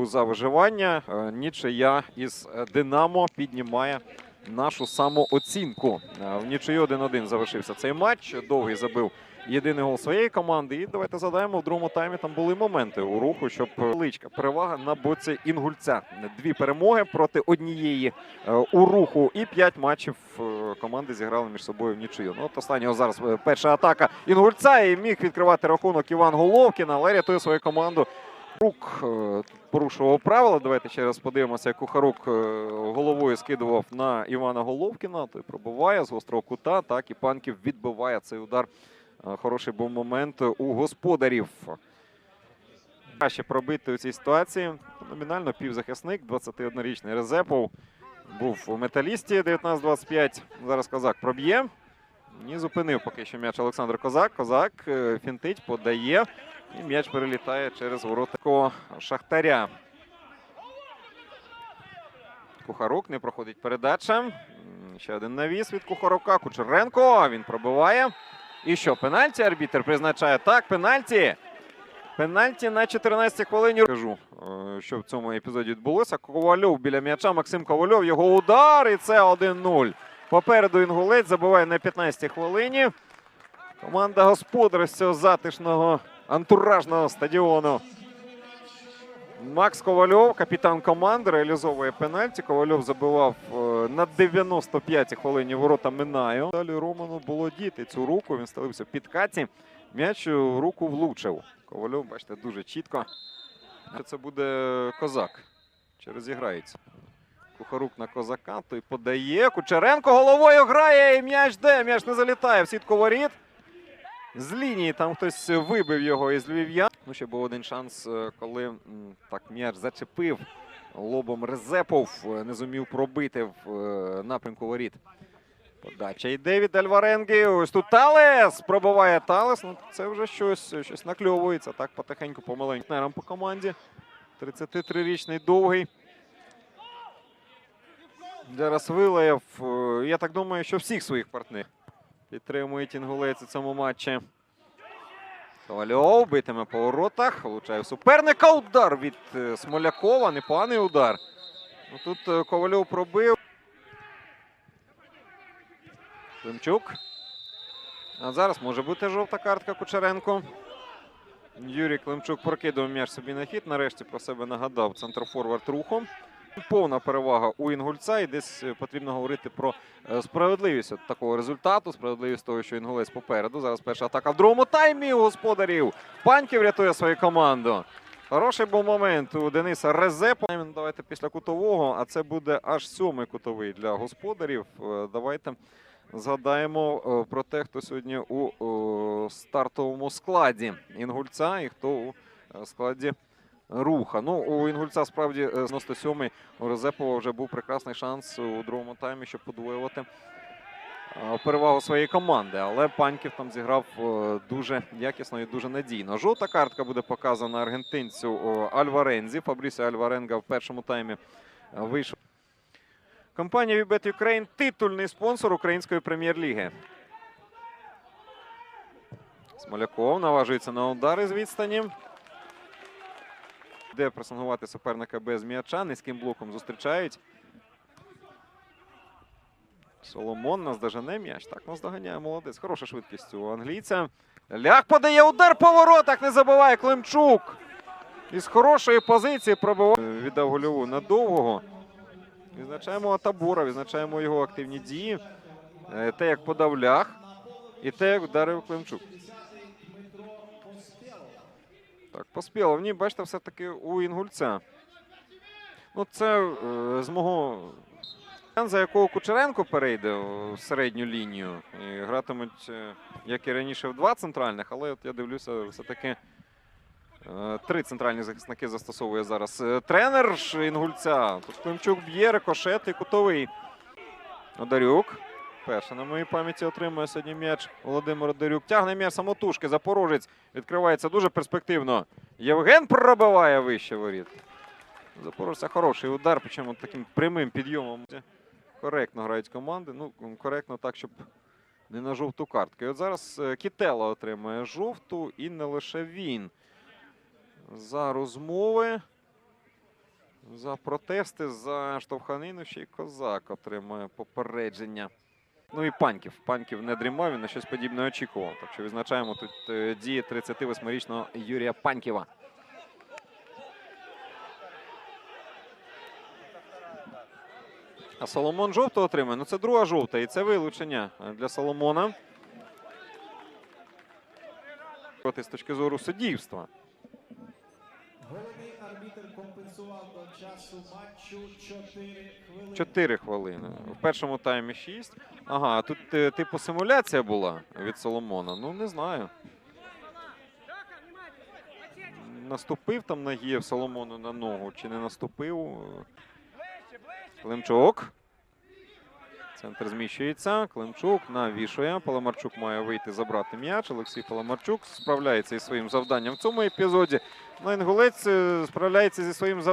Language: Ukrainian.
боротьбу за виживання. Е, Нічия із е, Динамо піднімає нашу самооцінку. Е, В нічию 1-1 завершився цей матч. Довгий забив єдиний гол своєї команди. І давайте задаємо в другому таймі. Там були моменти у руху, щоб величка перевага на боці інгульця. Дві перемоги проти однієї у руху. І п'ять матчів команди зіграли між собою в нічию. Ну, от останнього зараз перша атака інгульця і міг відкривати рахунок Іван Головкін, але рятує свою команду. Рук е, порушував правила. Давайте ще раз подивимося, як Кухарук е, головою скидував на Івана Головкіна. Той пробиває з гострого кута. Так і панків відбиває цей удар. Е, Хороший був момент у господарів. Краще пробити у цій ситуації. Номінально півзахисник, 21-річний Резепов. Був у металісті 19-25. Зараз козак проб'є. Ні, зупинив поки що м'яч Олександр Козак. Козак е, фінтить, подає. І м'яч перелітає через ворота Шахтаря. Кухарук не проходить передача. Ще один навіс від Кухарука. Кучеренко. Він пробиває. І що, пенальті арбітер призначає? Так, пенальті. Пенальті на 14 й хвилині. Кажу, е, що в цьому епізоді відбулося. Ковальов біля м'яча. Максим Ковальов. Його удар. І це 1-0. Попереду інгулець забиває на 15-й хвилині. Команда господар з цього затишного антуражного стадіону. Макс Ковальов, капітан команди, реалізовує пенальті. Ковальов забивав е, на 95-й хвилині ворота Минаю. Далі Роману було діти цю руку. Він стелився в підкаті. М'яч руку влучив. Ковальов, бачите, дуже чітко. Це буде козак. Чи розіграється? Кухарук на козака. Той подає. Кучеренко головою грає. І м'яч де? М'яч не залітає в сітку воріт. З лінії там хтось вибив його із львів'ян. Ну, ще був один шанс, е, коли так м'яч зачепив лобом Резепов, е, не зумів пробити в е, напрямку воріт. Подача йде від Альваренги. Ось тут Талес пробиває Талес. Ну, це вже щось, щось накльовується. Так потихеньку помаленьку. По команді. 33-річний довгий. Зараз вилаяв. е, Я так думаю, що всіх своїх партнерів підтримують інгулець у цьому матчі. Ковальов битиме по воротах. Влучає суперника. Удар від е, Смолякова. Непоганий удар. Ну, тут е, Ковальов пробив. Климчук. А зараз може бути жовта картка Кучеренко. Юрій Климчук прокидав м'яч собі на хід. Нарешті про себе нагадав центрофорвард рухом. Повна перевага у інгульця, і десь е, потрібно говорити про е, справедливість такого результату, справедливість того, що інгулець попереду. Зараз перша атака в другому таймі у господарів. Паньків рятує свою команду. Хороший був момент у Дениса Резепа. Давайте після кутового, а це буде аж сьомий кутовий для господарів. Е, Давайте згадаємо про те, хто сьогодні у стартовому складі інгульця і хто у складі руха. Ну, у інгульця справді е, 97-й у Резепова вже був прекрасний шанс у другому таймі, щоб подвоювати е, перевагу своєї команди. Але Паньків там зіграв е, дуже якісно і дуже надійно. Жовта картка буде показана аргентинцю е, Альварензі. Фабрісіо Альваренга в першому таймі е, вийшов. Компанія Вібет Ukraine – титульний спонсор української прем'єр-ліги. Смоляков наважується на удари з відстані. Де пресингувати суперника без м'яча. Низьким блоком зустрічають. Соломон наздожене м'яч. Так, наздоганяє молодець. Хороша швидкість у англійця. Ляк подає удар по воротах. Не забиває Климчук. Із хорошої позиції пробиває. Віддав гольову на довгого. Відзначаємо Табура, відзначаємо його активні дії. Е, Те, як подав лях, і те, як вдарив Климчук. Так, поспіло. Ні, бачите, все-таки у інгульця. Ну, це е, з мого за якого Кучеренко перейде в середню лінію. І гратимуть, е, як і раніше, в два центральних, але от я дивлюся, все-таки е, три центральні захисники застосовує зараз е, тренер інгульця. Тут Климчук б'є, рикошет і кутовий. Одарюк. Перше на моїй пам'яті отримує сьогодні м'яч Володимир Одарюк. Тягне м'яч самотужки. Запорожець відкривається дуже перспективно. Євген пробиває вище воріт. Запорожця хороший удар, причому таким прямим підйомом. Коректно грають команди. Ну, коректно так, щоб не на жовту картку. І от зараз е, Кітела отримує жовту і не лише він. За розмови. За протести, за штовханину ще й козак отримує попередження. Ну і паньків. Паньків не дрімав, він на щось подібне очікував. Так що відзначаємо тут е, дії 38-річного Юрія Паньківа. А Соломон жовту отримає. Ну це друга жовта, і це вилучення е, для Соломона. З точки зору суддівства. Арбітр компенсував до часу матчу 4 хвилини. 4 хвилини. В першому таймі 6. Ага, тут е, типу симуляція була від Соломона. Ну не знаю. Наступив там Нагієв Соломону на ногу чи не наступив. Климчук. Центр зміщується. Климчук навішує. Паламарчук має вийти забрати м'яч. Олексій Паламарчук справляється із своїм завданням в цьому епізоді. Ну, Інгулець е, справляється зі своїм завданням.